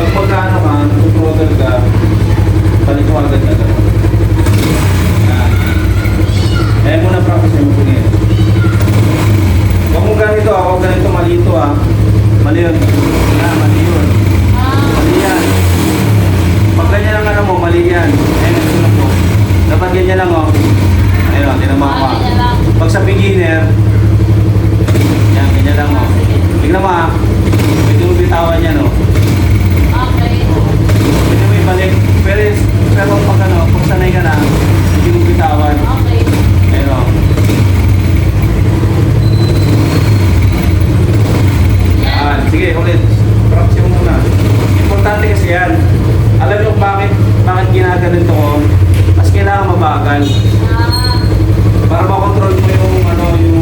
Pag magkano ka, tutuwagan ka, agad na gano'n. Yan. Kaya mo na practice mo po ngayon. Huwag mo ganito ah, huwag ganito malito ah. Mali yun. Yan, mali yun. Mali yan. Pag ganyan ang ano mo, mali yan. Ayun ang sunod mo. Dapat ganyan lang oh. Ayun, tinama ko ah, ah. Pag sa beginner, yan, ganyan lang oh. Tignan mo ah. Mo bitawan yan oh. Ibalik. Pero, pero pag ano, pag sanay ka na, hindi mo bitawan. Okay. Oh. Yan. Yan, sige, ulit. Practice mo muna. Importante kasi yan. Alam niyo kung bakit, bakit ginaganito ko? Mas kailangan mabagal. Ah, Para makontrol mo yung ano, yung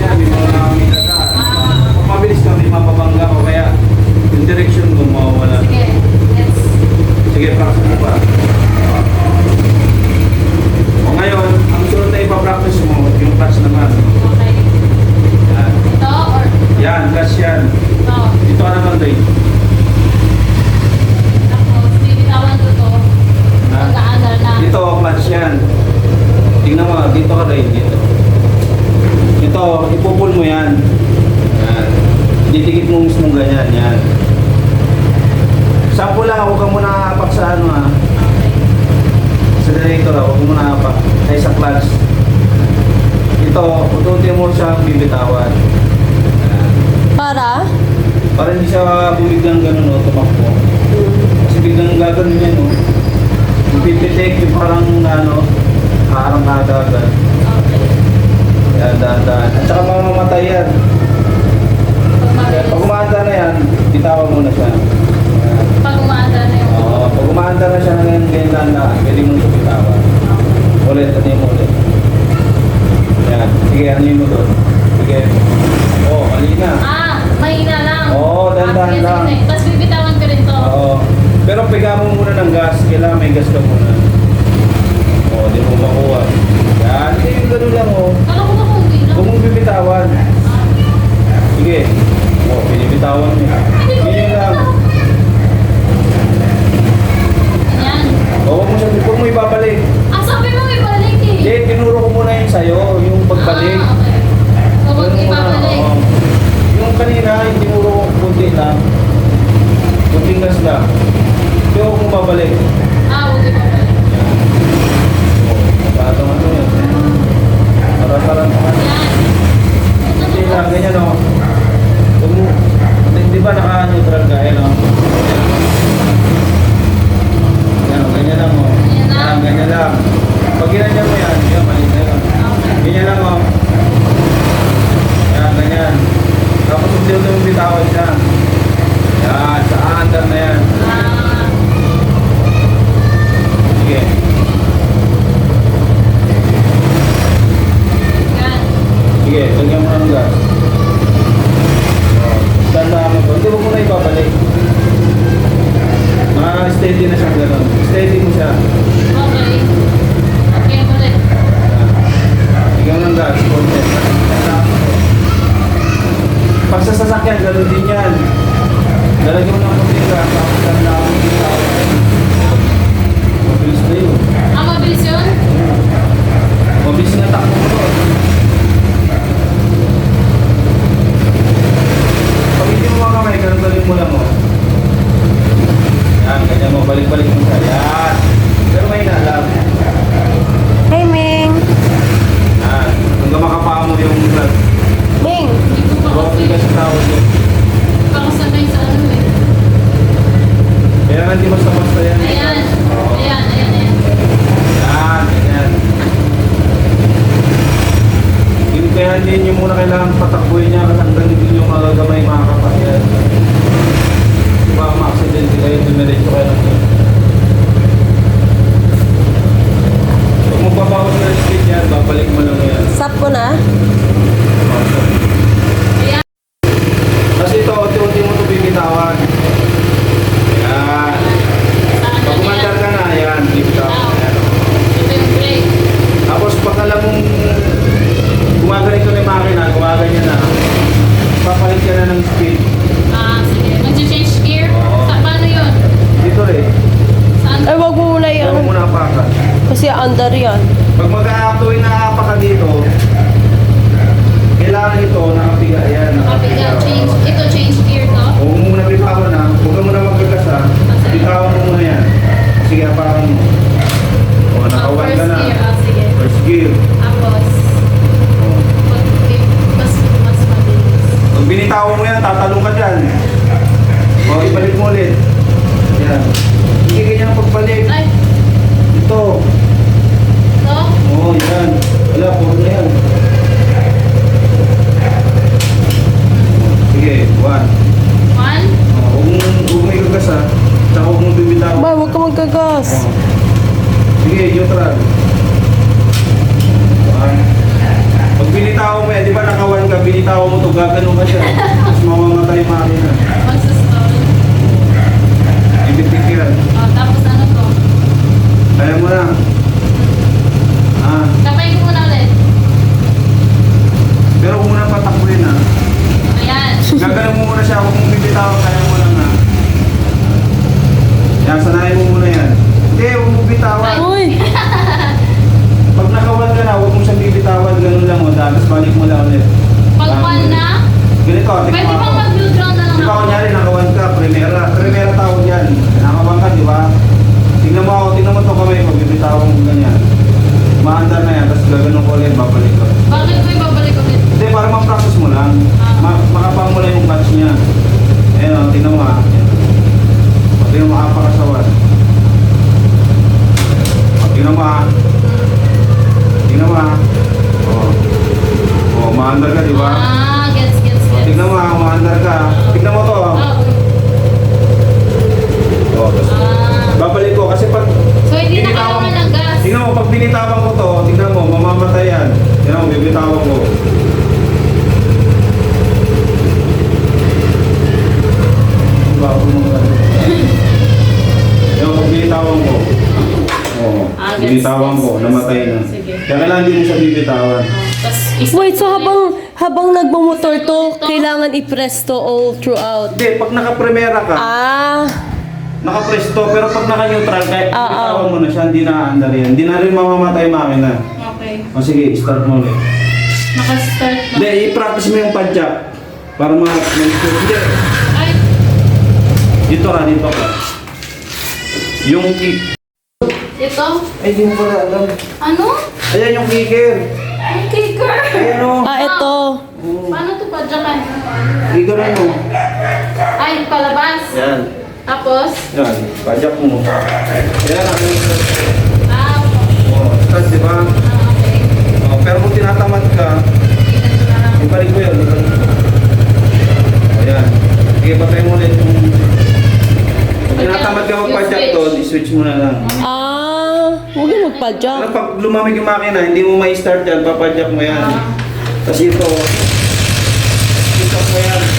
yan, yung mga may dagaan. Kung mabilis ka, may mapabangga o kaya yung direction mo. Sige, practice mo pa. O ngayon, ang sunod na ipapractice mo, yung clutch naman. Okay. Yan. Ito or Yan, clutch yan. ito? Dito ka naman, Day. Tapos, bibitawan ko to. Mag-aandar na. Dito, clutch yan. Tingnan mo, dito ka rin, dito. Ito, ipupul mo yan. Yan. Didikit mo mismo ganyan, yan. Sample lang, huwag ka muna hapak sa ano ha. Okay. Sa generator ha, huwag mo muna hapak. Ay sa clutch. Ito, utunti mo siyang bibitawan. Para? Para hindi siya bumiglang ganun, no, tumakbo. Kasi biglang gagawin niya, no. Pipitik, yung parang, ano, parang nadagan. Okay. Yan, dahan-dahan. At saka mamamatay yan. Pag umaanda na yan, bitawan mo na siya. Pag umaandar na yung Oo, pag umaanda na siya ng ganyan dahan-dahan, pwede mo siya bitawan. Ulit, ano mo ulit. Yan. Sige, ano mo doon. Sige. Oo, oh, mali na. Ah, mahina lang. Oo, dahan-dahan Ah, lang. Tapos bibitawan ko rin to. Oo. Pero piga mo muna ng gas. Kailangan may gas ka muna. Oo, di mo makuha. Yan. Hindi yung gano'n lang, oh. Kala ko ba kung hindi lang? Huwag mong bibitawan. Ah, Sige. Oo, binibitawan mo. Ganyan lang. Yan. Oo, huwag mo siya, huwag mo ibabalik. Ah, sabi mo ibalik eh. Hindi, tinuro ko muna yung sa'yo, yung pagbalik. Ah, okay. So, huwag Ganun muna, ibabalik. oo. Yung kanina, yung tinuro ko kunti lang. Kunting gas lang. Pero huwag mo babalik. Ah, huwag ibabalik. Yan. Oo, Parang ano yun. Parang parang Yan. Hindi lang, ganyan o. Huwag mo, di, di ba naka-neutral ka, yan o. Yan o, ganyan lang o. Ganyan lang. Yan, ganyan lang. Pag ginanyan mo yan, yan, mali na yun. Okay. Ganyan lang o. Yan, ganyan. Tapos unti-unti mo bitawan siya. Yan, sa under na yan. Ah, Sige. yan. Sige, lagyan mo ng gas. Oh, Tandaan mo to. Hindi mo muna ibabalik. Mga steady na siya gano'n. Steady mo siya. Okay. Okay, ulit. Ikaw ng gas, konti. Pag sa sasakyan, gano'n din yan. Lalagyan mo ng konti gas, tapos tandaan mo yung tao. Mabilis na yun. Ah, mabilis yun? Mabilis na takbo mo to. Pag hindi mo mga kamay, ganun asawa ko. Diba, pumunta. Yung pagbitawan ko. Oo. Ah, gets, ko, namatay na. Kaya kailangan din mo siya bibitawan. Tapos, is- Wait, so habang habang nagmamotor to, kailangan i-press to all throughout. Hindi, pag nakapremera ka, Ah, nakapresto, pero pag naka-neutral, kahit ah, Oo. bitawan ah. mo na siya, hindi na aandar yan. Hindi na rin mamamatay makina. Okay. O sige, start mo ulit mag- i-practice mo yung pajak. Para maharap mo yung Hindi. Ay. Dito ka, dito ka. Yung kick. Ito? Ay, di mo pala alam. Ano? Ayan yung kicker. Yung kicker? Ayan o. Ah, ito. Oh. Paano ito padyakan? Kicker ano? Ay, palabas. Yan. Tapos? Yan, padyak mo. Yan, ano? Ah, okay. Oh, tapos diba? Pero kung tinatamad ka, ibalik mo yun. Ayan. Sige, patay mo ulit. Kung tinatamad ka magpadyak doon, iswitch mo na lang. Ah, huwag yung magpadyak. Alam, pag lumamig yung makina, hindi mo ma-start yan, papadyak mo yan. Tapos ito, ito mo yan.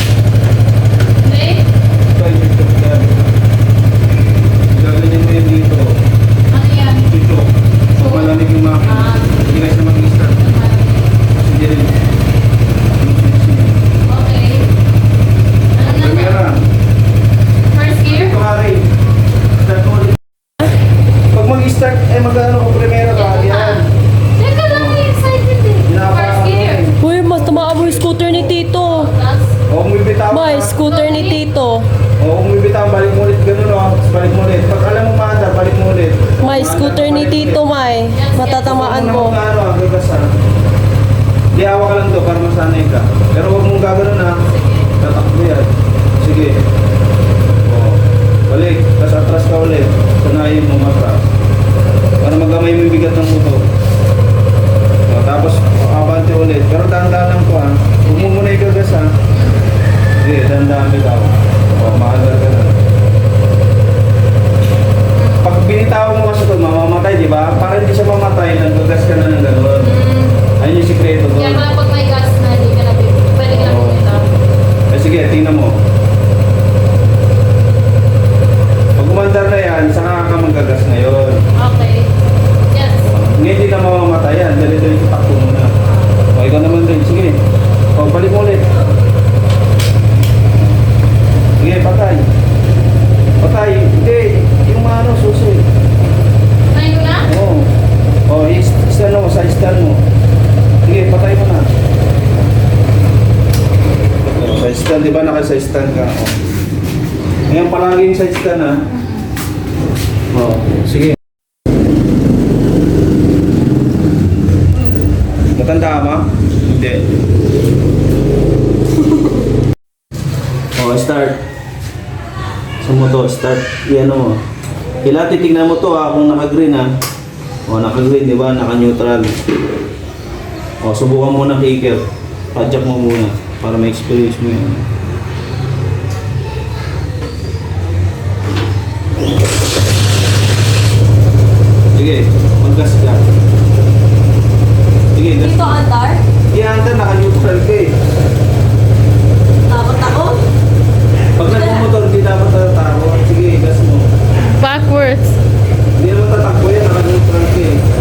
i-ano oh. mo. Kailangan titignan mo to ha, kung naka-green ha. O, naka-green, di ba? Naka-neutral. O, subukan mo na kicker. Padjak mo muna para ma-experience mo yun. Sige, mag-gas ka. Sige. Dito, Antar? Hindi, yeah, Antar, naka-neutral ka eh. Duckworth. Hindi naman tatakbo yan, nakalimutan ko.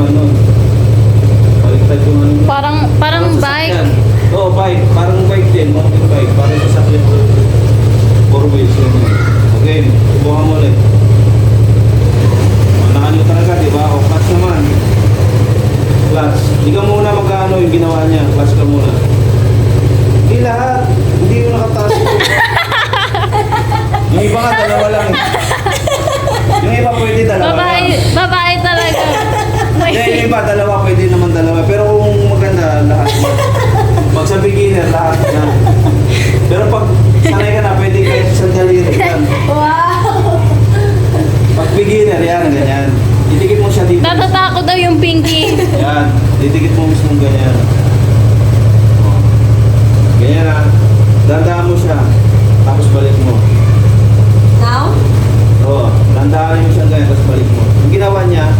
naman nun. Baliktad yung ano. Parang, parang bike. Oo, bike. Parang bike din. Mountain bike. Parang sasakyan ko. Four wheels yun. Okay, subukan mo ulit. Manaano talaga, di ba? O clutch naman. Clutch. Hindi ka muna magkano yung ginawa niya. Clutch ka muna. Hindi lahat. Hindi yung nakataas ko. yung iba nga, dalawa lang. Yung iba pwede dalawa Bye-bye. Bye-bye kayo. Hindi, iba, dalawa, pwede naman dalawa. Pero kung maganda, lahat. Pag sa beginner, lahat na. Pero pag sanay ka na, pwede kahit sa daliri. Wow! Pag beginner, yan, ganyan. Didikit mo siya dito. Tatatako daw yung pinky. Yan, didikit mo mismo ganyan. O. Ganyan na. Dandaan mo siya. Tapos balik mo. Now? Oo, dandaan mo siya ganyan, tapos balik mo. Yung ginawa niya,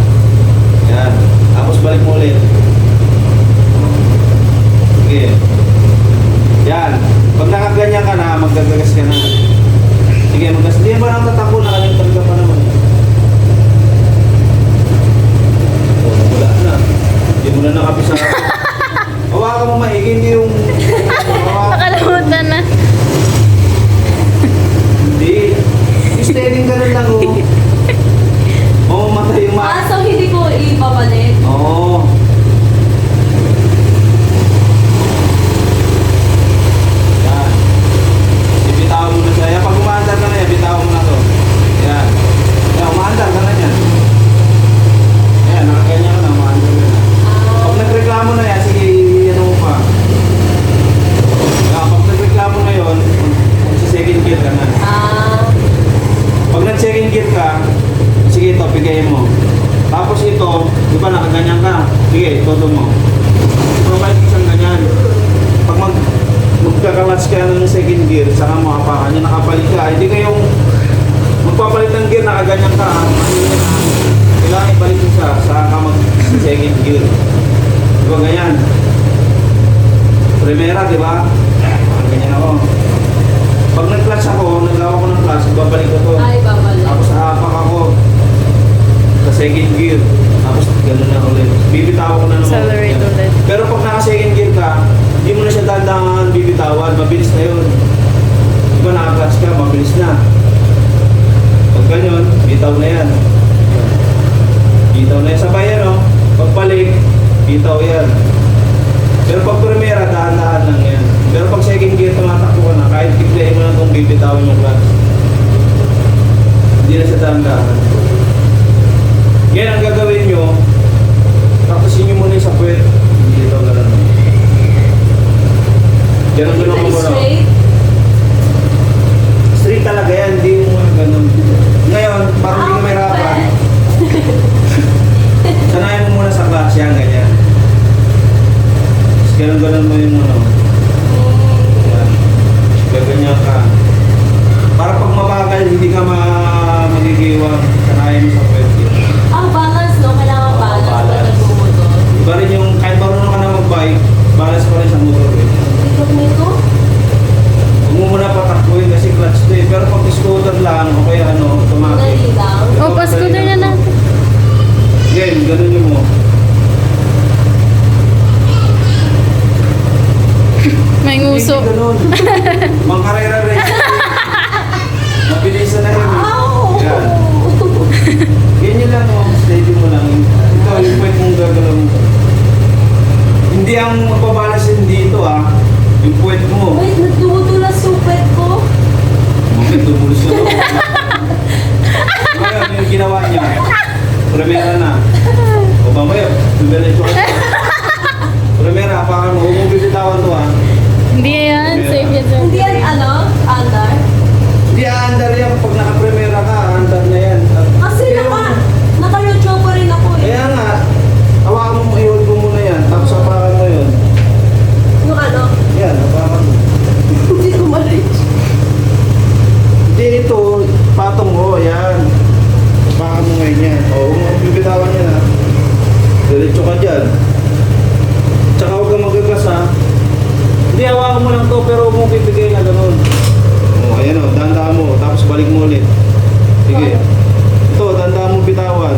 gagawin mo. Hindi ang magpabalasin dito ah. Yung puwet mo. Wait, nagdudulas yung puwet ko. Bakit dumulas na Mamaya, ano yung ginawa niya? Primera na. O mamaya, primera ito. Primera, apakan mo. Huwag mong bibitawan to ah. Hindi yan, safe yan. Hindi yan, ano, under. Hindi ah, aandar yan pag nakapagod. niya. Oo, bibitawan niya na. Diretso ka dyan. Tsaka huwag kang magagas ha. Hindi, hawakan mo lang to pero huwag mong bibigay na ganun. Oo, oh, ayan o. Dandaan mo. Tapos balik mo ulit. Sige. Ito, dandaan mo bitawan.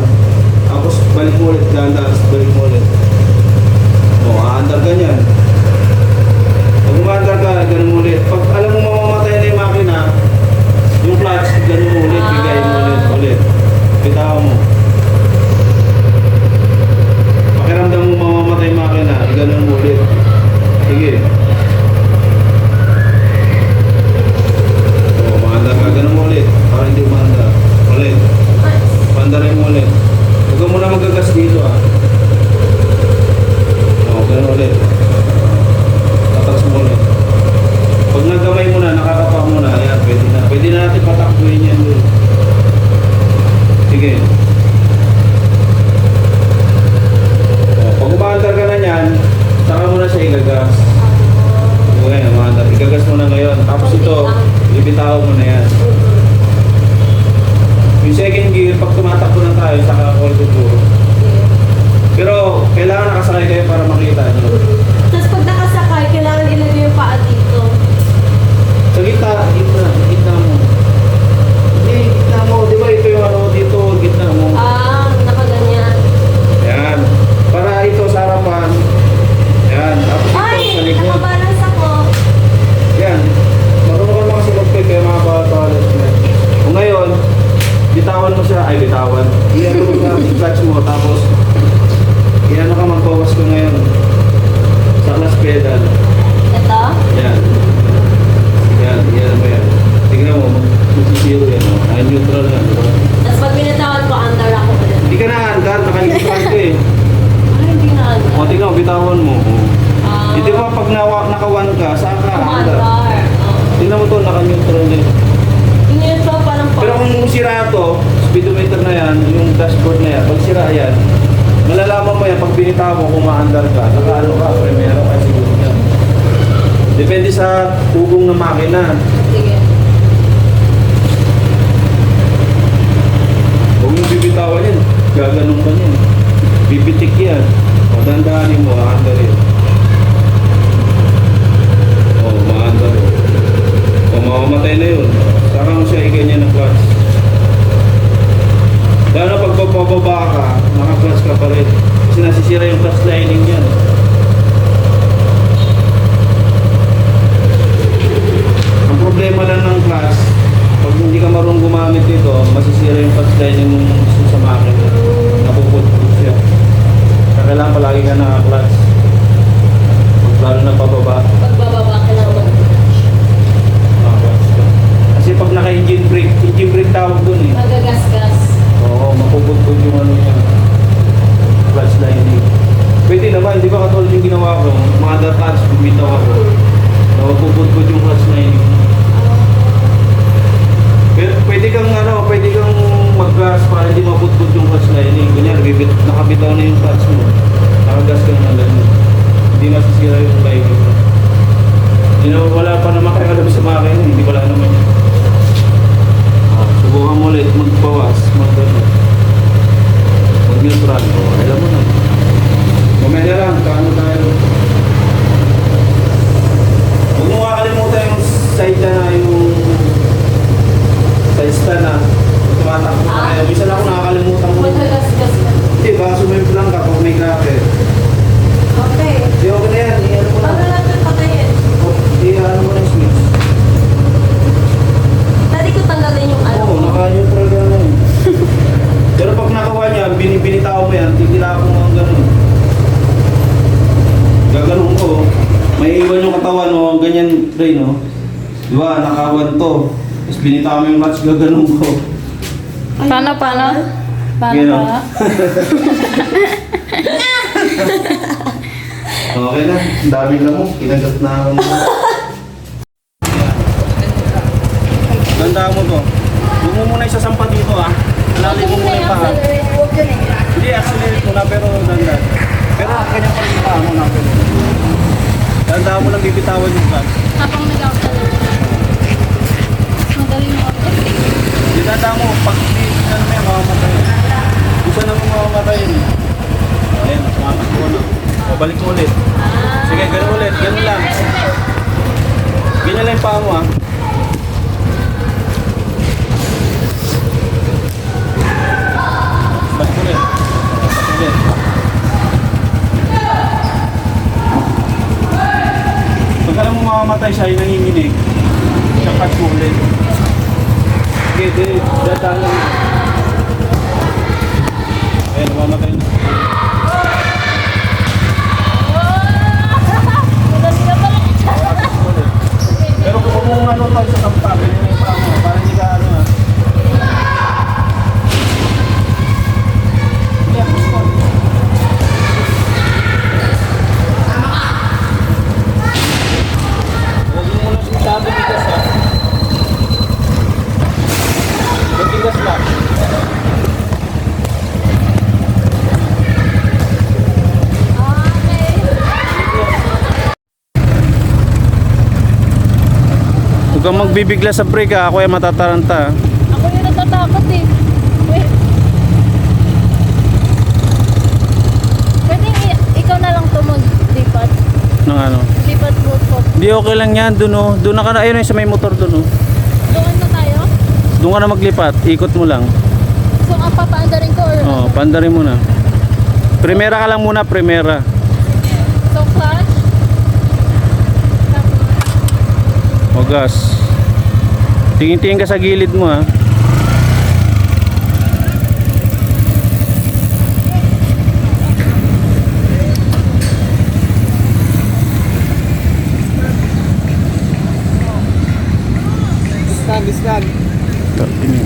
Tapos balik mo ulit. Dandaan. Tapos balik mo ulit. Oo, oh, aandar ka niyan. Pag umaandar ka, ganun ulit. Pag alam mo mamamatay na yung makina, yung clutch, ganun ulit. Ah. Bigay mo ulit. ulit. Bitaw mo. Pakiramdam mo mamamatay makina. Ganun mo ulit. Sige. O, maanda ka. Ganun mo ulit. Para hindi umanda. Ulit. Panda rin mo ulit. Huwag mo na magagas dito ah. O, ganun ulit. Sumemplang ka pag may cracker. Okay. Hindi, okay na yan. Iyan mo na. Paano natin patayin? Oh, Iyan mo na yung switch. Pwede ko tanggalin yung ano. Oo, naka-neutral ka na yun. Pero pag nakawa niya, binibinitaw mo yan, titila ko mo ang ganun. Gaganon ko. May iwan yung katawan mo, ganyan rin, no? Di ba, nakawan to. Tapos binitaw mo yung clutch, gaganon ko. Paano, paano? Paano, Gano. paano? Okay na, ang dami lang mo. Kinagat na ako mo. Ganda mo to. Huwag mo muna isasampa dito ah. Lalim mo muna yung paa. Hindi, accelerate mo na pero ganda. Pero kanya pa rin paa mo na. Ganda mo lang bibitawan yung gas. Habang nag-out Magaling mo ako. Hindi ganda mo, pag hindi na may mamamatay. Mamamatay yun. eh. Ayun, mamamatay na. O, balik mo ulit. Sige, ganun ulit. Ganun lang. Ganyan lang yung paa mo ah. Balik siya, yung nanginginig, sapat mo ulit. Sige, dadaan lang. Ayun, mamamatay na. Magbibigla sa brake ah, ako ay matataranta. ah. Ako yung natatakot eh. Wait. Pwede ikaw na lang to mag-lipat. Ng ano. Lipat mo po. Hindi okay lang yan, dun oh. Doon na ka na, ayun yung sa may motor dun oh. Doon na tayo? Doon ka na maglipat, ikot mo lang. So, ang papaandarin ko or Oh, pandarin mo na. Primera ka lang muna, primera. So, clutch? Tapos, O gas. Tingin-tingin ka sa gilid mo ah. Stag, stag. Tapi ni